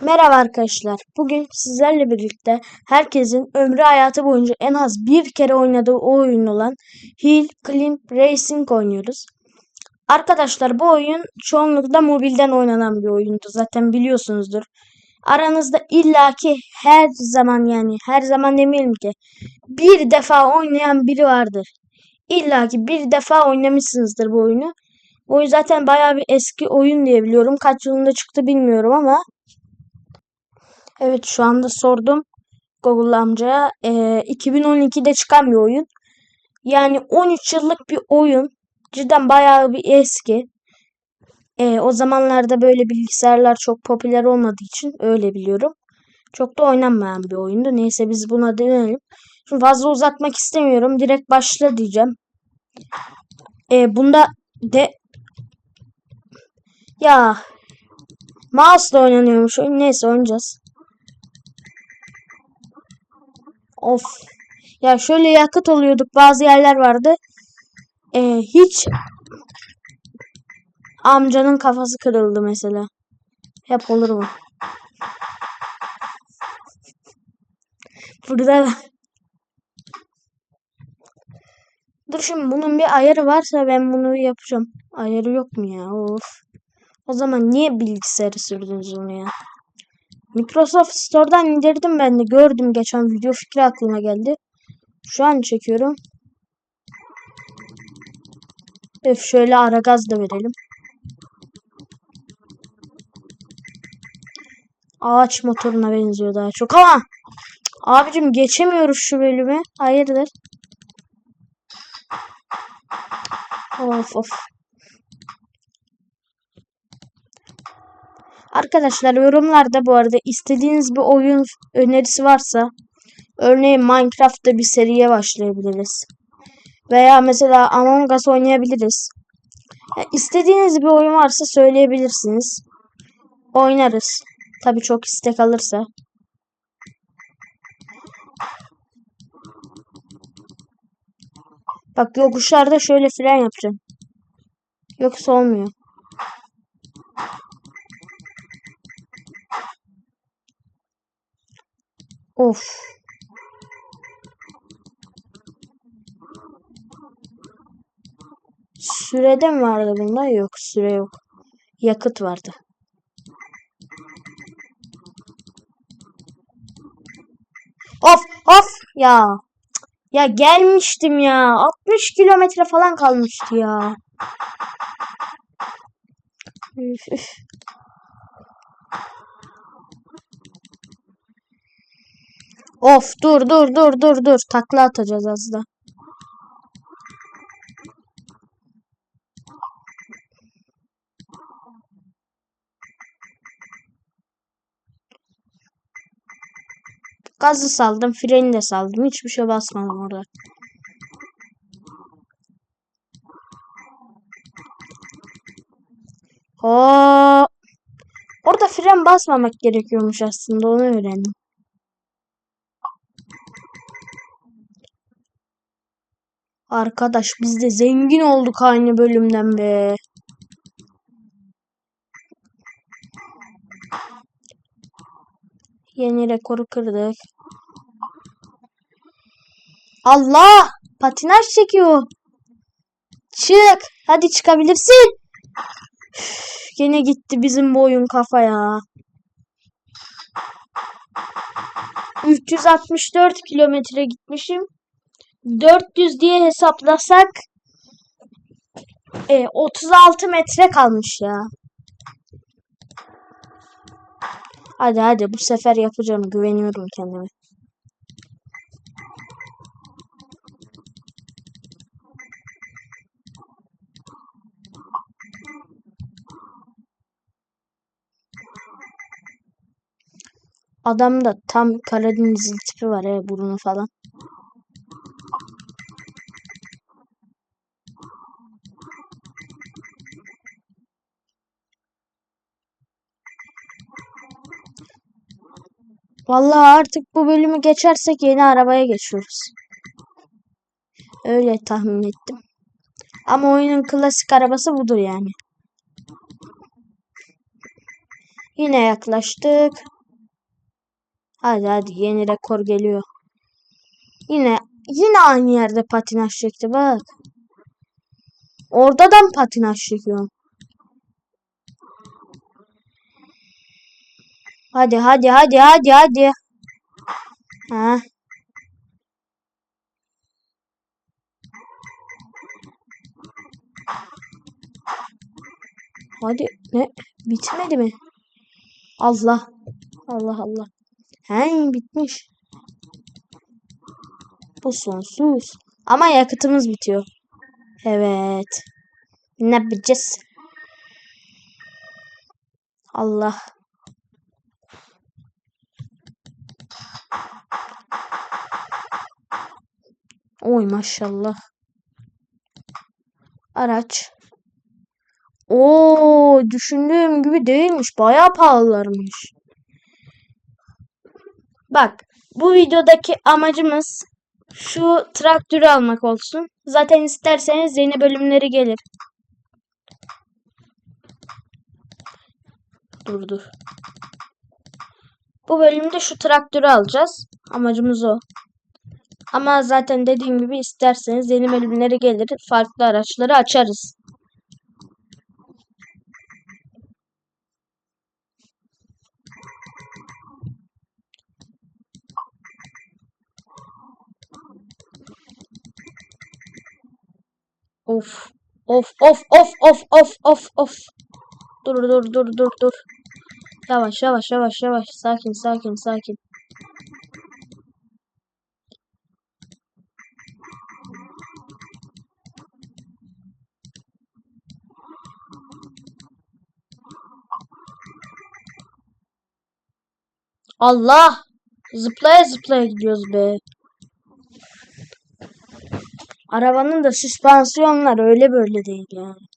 Merhaba arkadaşlar. Bugün sizlerle birlikte herkesin ömrü hayatı boyunca en az bir kere oynadığı o oyun olan Hill Climb Racing oynuyoruz. Arkadaşlar bu oyun çoğunlukla mobilden oynanan bir oyundu. Zaten biliyorsunuzdur. Aranızda illaki her zaman yani her zaman demeyelim ki bir defa oynayan biri vardır. İllaki bir defa oynamışsınızdır bu oyunu. Bu oyun zaten bayağı bir eski oyun diye biliyorum. Kaç yılında çıktı bilmiyorum ama Evet şu anda sordum Google amcaya. Ee, 2012'de çıkan bir oyun. Yani 13 yıllık bir oyun. Cidden bayağı bir eski. Ee, o zamanlarda böyle bilgisayarlar çok popüler olmadığı için öyle biliyorum. Çok da oynanmayan bir oyundu. Neyse biz buna dönelim. Şimdi fazla uzatmak istemiyorum. Direkt başla diyeceğim. Ee, bunda de ya mouse'la oynanıyormuş oyun. Neyse oynayacağız. Of. Ya şöyle yakıt oluyorduk. Bazı yerler vardı. Ee, hiç amcanın kafası kırıldı mesela. Hep olur mu? Burada da. Dur şimdi bunun bir ayarı varsa ben bunu yapacağım. Ayarı yok mu ya? Of. O zaman niye bilgisayarı sürdünüz onu ya? Microsoft Store'dan indirdim ben de. Gördüm geçen video fikri aklıma geldi. Şu an çekiyorum. Öf şöyle ara gaz da verelim. Ağaç motoruna benziyor daha çok ama abicim geçemiyoruz şu bölümü. Hayırdır? Of of. Arkadaşlar yorumlarda bu arada istediğiniz bir oyun önerisi varsa örneğin Minecraft'ta bir seriye başlayabiliriz. Veya mesela Among Us oynayabiliriz. Ya istediğiniz bir oyun varsa söyleyebilirsiniz. Oynarız. Tabii çok istek alırsa. Bak yokuşlarda şöyle fren yapacağım. Yoksa olmuyor. Of. Sürede mi vardı bunda? Yok süre yok. Yakıt vardı. Of of ya. Ya gelmiştim ya. 60 kilometre falan kalmıştı ya. Üf, üf. Of dur dur dur dur dur. Takla atacağız az da. Gazı saldım, freni de saldım. Hiçbir şey basmadım orada. Oo. Orada fren basmamak gerekiyormuş aslında. Onu öğrendim. Arkadaş biz de zengin olduk aynı bölümden be. Yeni rekoru kırdık. Allah! Patinaj çekiyor. Çık. Hadi çıkabilirsin. Yine gitti bizim bu oyun kafaya. 364 kilometre gitmişim. 400 diye hesaplasak e, 36 metre kalmış ya. Hadi hadi bu sefer yapacağım. Güveniyorum kendime. Adamda tam Karadenizli tipi var ya burnu falan. Vallahi artık bu bölümü geçersek yeni arabaya geçiyoruz. Öyle tahmin ettim. Ama oyunun klasik arabası budur yani. Yine yaklaştık. Hadi hadi yeni rekor geliyor. Yine yine aynı yerde patinaj çekti bak. Orada da mı patinaj çekiyorum? Hadi hadi hadi hadi hadi. Ha. Hadi ne bitmedi mi? Allah. Allah Allah. He bitmiş. Bu sonsuz. Ama yakıtımız bitiyor. Evet. Ne yapacağız? Allah. Oy maşallah. Araç. Oo, düşündüğüm gibi değilmiş. Bayağı pahalılarmış. Bak, bu videodaki amacımız şu traktörü almak olsun. Zaten isterseniz yeni bölümleri gelir. Dur dur. Bu bölümde şu traktörü alacağız. Amacımız o. Ama zaten dediğim gibi isterseniz yeni bölümleri gelir. Farklı araçları açarız. Of. Of of of of of of of. Dur dur dur dur dur. Yavaş yavaş yavaş yavaş. Sakin sakin sakin. Allah! Zıplaya zıplaya gidiyoruz be. Arabanın da süspansiyonları öyle böyle değil yani.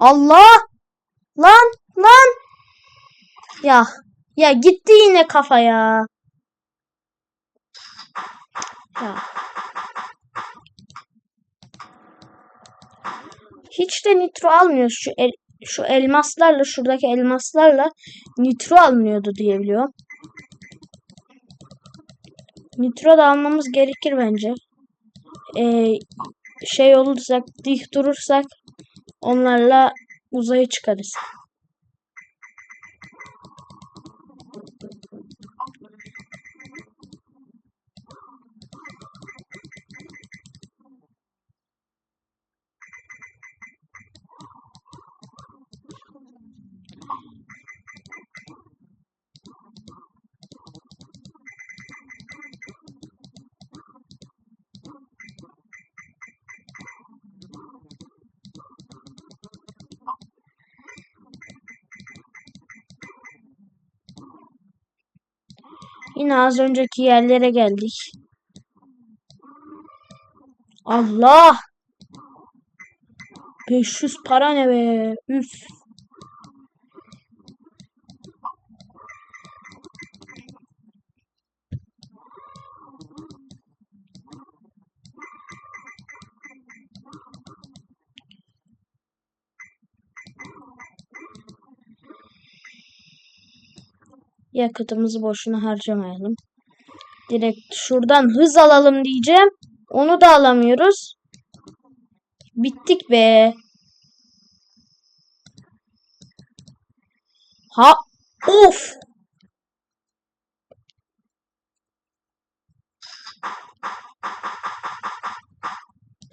Allah! Lan! Lan! Ya. Ya gitti yine kafa ya. Ya. Hiç de nitro almıyoruz. Şu el, şu elmaslarla şuradaki elmaslarla nitro almıyordu diye biliyorum. Nitro da almamız gerekir bence. Ee, şey olursak, dik durursak onlarla uzaya çıkarız. Yine az önceki yerlere geldik. Allah! 500 para ne be? Üf. Yakıtımızı boşuna harcamayalım. Direkt şuradan hız alalım diyeceğim. Onu da alamıyoruz. Bittik be. Ha of.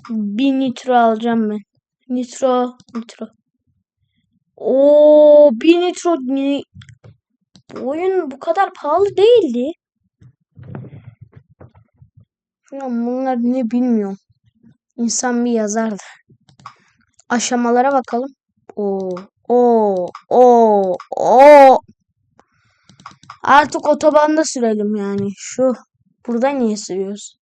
Bir nitro alacağım ben. Nitro, nitro. Oo, bir nitro ni bu oyun bu kadar pahalı değildi. Ya bunlar ne bilmiyorum. İnsan bir yazardı. Aşamalara bakalım. O, o, o, o. Artık otobanda sürelim yani. Şu burada niye sürüyoruz?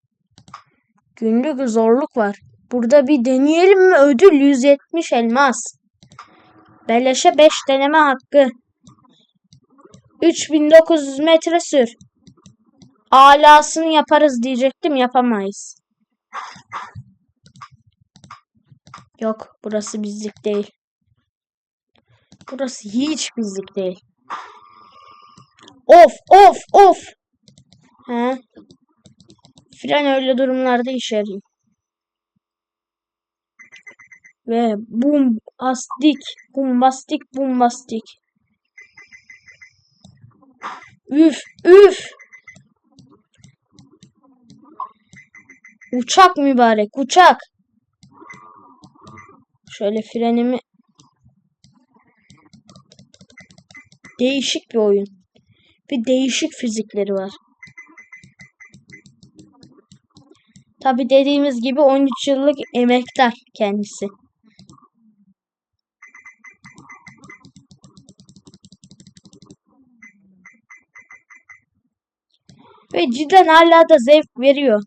Günlük zorluk var. Burada bir deneyelim mi? Ödül 170 elmas. Beleşe 5 deneme hakkı. 3900 metre sür. Alasını yaparız diyecektim yapamayız. Yok burası bizlik değil. Burası hiç bizlik değil. Of of of. He. Fren öyle durumlarda işe yarıyor. Ve bombastik, bombastik, bombastik. Üf, üf. Uçak mübarek, uçak. Şöyle frenimi Değişik bir oyun. Bir değişik fizikleri var. Tabi dediğimiz gibi 13 yıllık emektar kendisi. Ve cidden hala da zevk veriyor.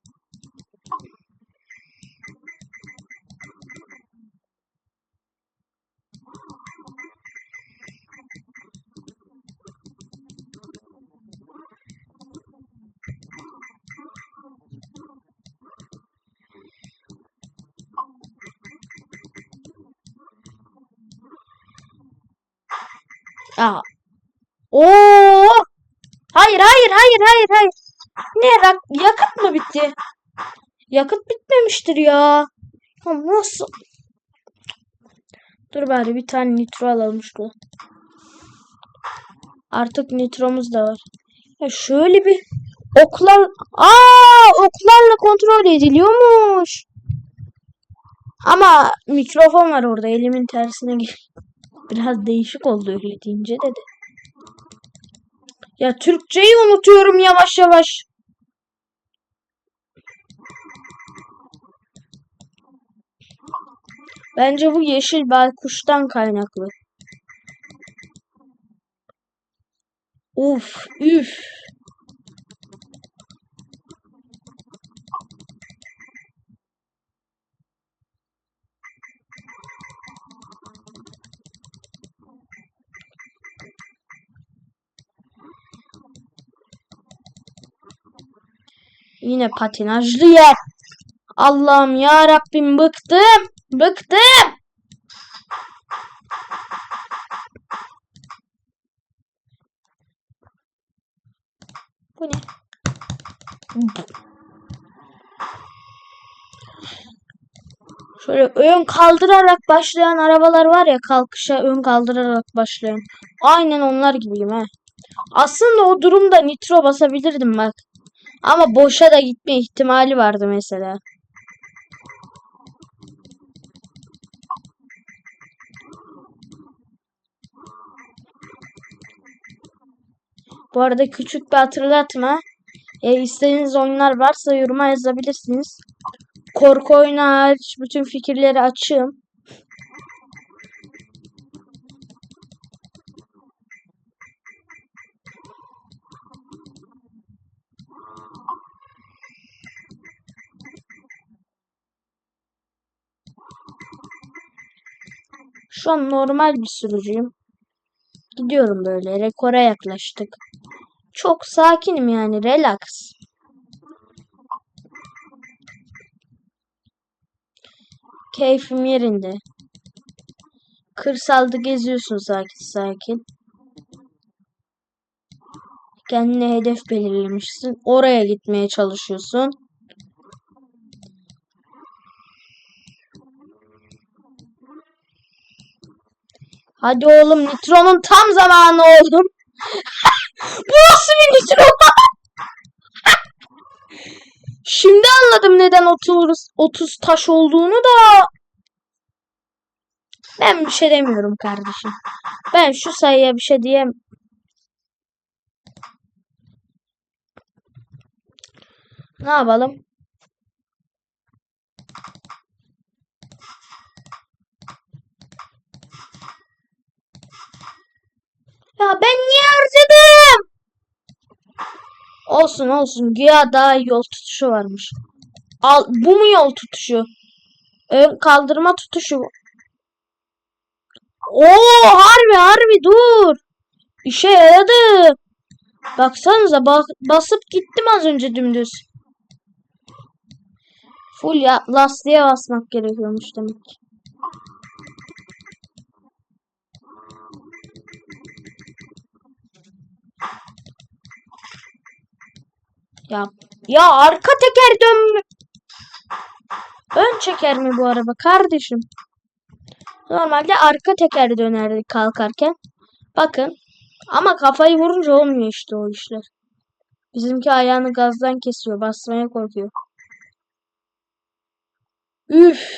Aa. Oo! Hayır, hayır, hayır, hayır, hayır. Rak- yakıt mı bitti? Yakıt bitmemiştir ya. Ya nasıl? Dur bari bir tane nitro alalım şurada. Artık nitromuz da var. Ya şöyle bir oklar... Aa, oklarla kontrol ediliyormuş. Ama mikrofon var orada. Elimin tersine gir. Biraz değişik oldu öyle deyince de. de. Ya Türkçeyi unutuyorum yavaş yavaş. Bence bu yeşil baykuştan kaynaklı. Uf, üf. Yine patinajlı yer. Allah'ım ya Rabbim bıktım. Bıktım. Bu ne? Şöyle ön kaldırarak başlayan arabalar var ya kalkışa ön kaldırarak başlayan. Aynen onlar gibiyim ha. Aslında o durumda nitro basabilirdim bak. Ama boşa da gitme ihtimali vardı mesela. Bu arada küçük bir hatırlatma. E, istediğiniz oyunlar varsa yoruma yazabilirsiniz. Korku oyunu hariç bütün fikirleri açığım. Şu an normal bir sürücüyüm. Gidiyorum böyle. Rekora yaklaştık. Çok sakinim yani. Relax. Keyfim yerinde. Kırsalda geziyorsun sakin sakin. Kendine hedef belirlemişsin. Oraya gitmeye çalışıyorsun. Hadi oğlum nitronun tam zamanı oğlum. Bu nasıl bir nitro? Şimdi anladım neden 30 30 taş olduğunu da. Ben bir şey demiyorum kardeşim. Ben şu sayıya bir şey diyem. Ne yapalım? Ya ben niye? Olsun olsun. Güya daha yol tutuşu varmış. Al, bu mu yol tutuşu? Ön kaldırma tutuşu. Oo harbi harbi dur. İşe yaradı. Baksanıza bak, basıp gittim az önce dümdüz. Full ya lastiğe basmak gerekiyormuş demek. ki. Ya ya arka teker dönmü. Ön çeker mi bu araba kardeşim? Normalde arka teker dönerdi kalkarken. Bakın. Ama kafayı vurunca olmuyor işte o işler. Bizimki ayağını gazdan kesiyor. Basmaya korkuyor. Üf.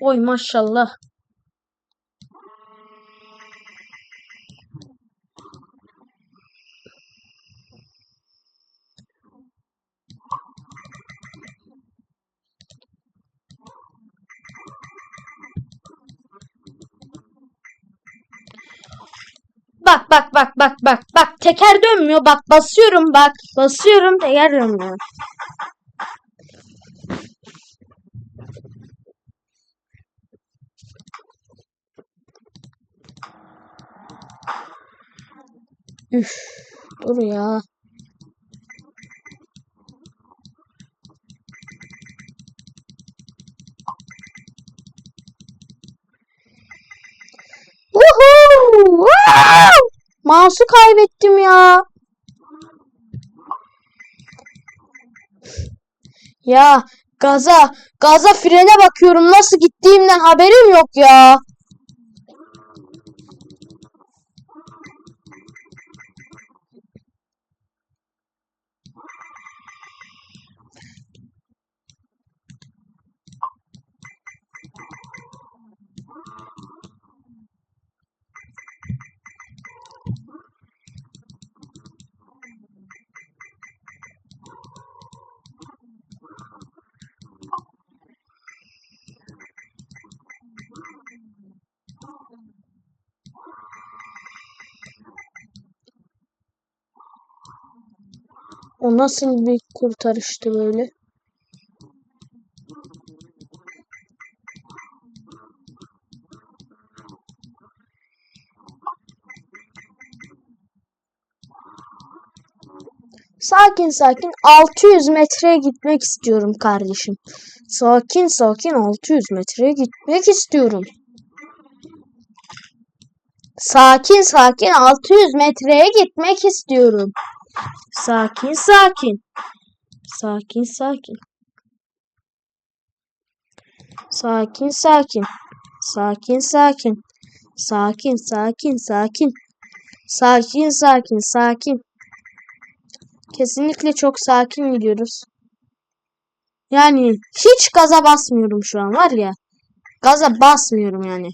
Oy maşallah. Bak bak bak bak bak bak teker dönmüyor bak basıyorum bak basıyorum teker dönmüyor. Üf, dur ya. Mouse'u kaybettim ya. Ya gaza, gaza frene bakıyorum. Nasıl gittiğimden haberim yok ya. O nasıl bir kurtarıştı böyle? Sakin sakin 600 metreye gitmek istiyorum kardeşim. Sakin sakin 600 metreye gitmek istiyorum. Sakin sakin 600 metreye gitmek istiyorum. Sakin sakin. Sakin sakin. Sakin sakin. Sakin sakin. Sakin sakin sakin. Sakin sakin sakin. Kesinlikle çok sakin gidiyoruz. Yani hiç gaza basmıyorum şu an var ya. Gaza basmıyorum yani.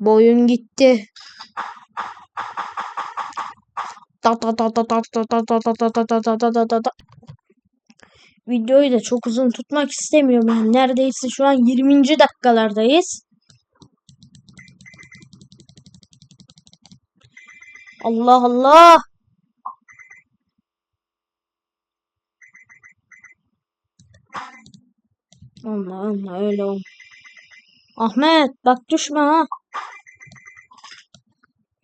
Boyun gitti. Videoyu da çok uzun tutmak istemiyorum. Yani neredeyse şu an 20. dakikalardayız. Allah Allah. Allah Allah öyle olma. Ahmet bak düşme ha.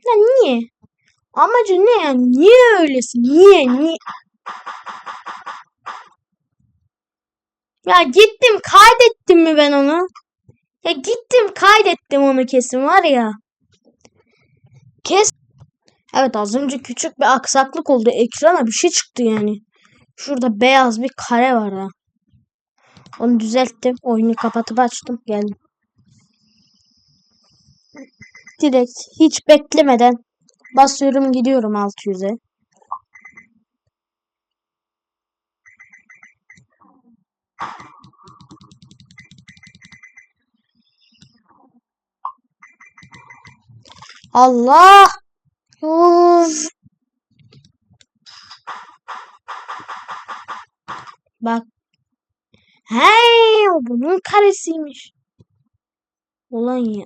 Ya niye? Amacı ne yani? Niye öylesin? Niye? Niye? Ya gittim kaydettim mi ben onu? Ya gittim kaydettim onu kesin var ya. Kes. Evet az önce küçük bir aksaklık oldu. Ekrana bir şey çıktı yani. Şurada beyaz bir kare var ha. Onu düzelttim. Oyunu kapatıp açtım. Geldim. Direkt hiç beklemeden basıyorum gidiyorum 600'e. Allah! Uf. Bak. Hey, o bunun karesiymiş. Ulan ya.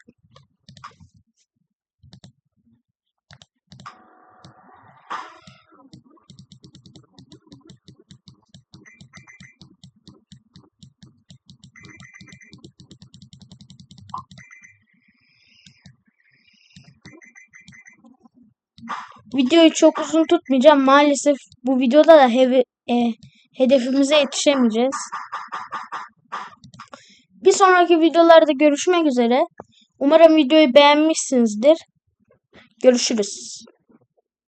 Videoyu çok uzun tutmayacağım. Maalesef bu videoda da heve, e, hedefimize yetişemeyeceğiz. Bir sonraki videolarda görüşmek üzere. Umarım videoyu beğenmişsinizdir. Görüşürüz.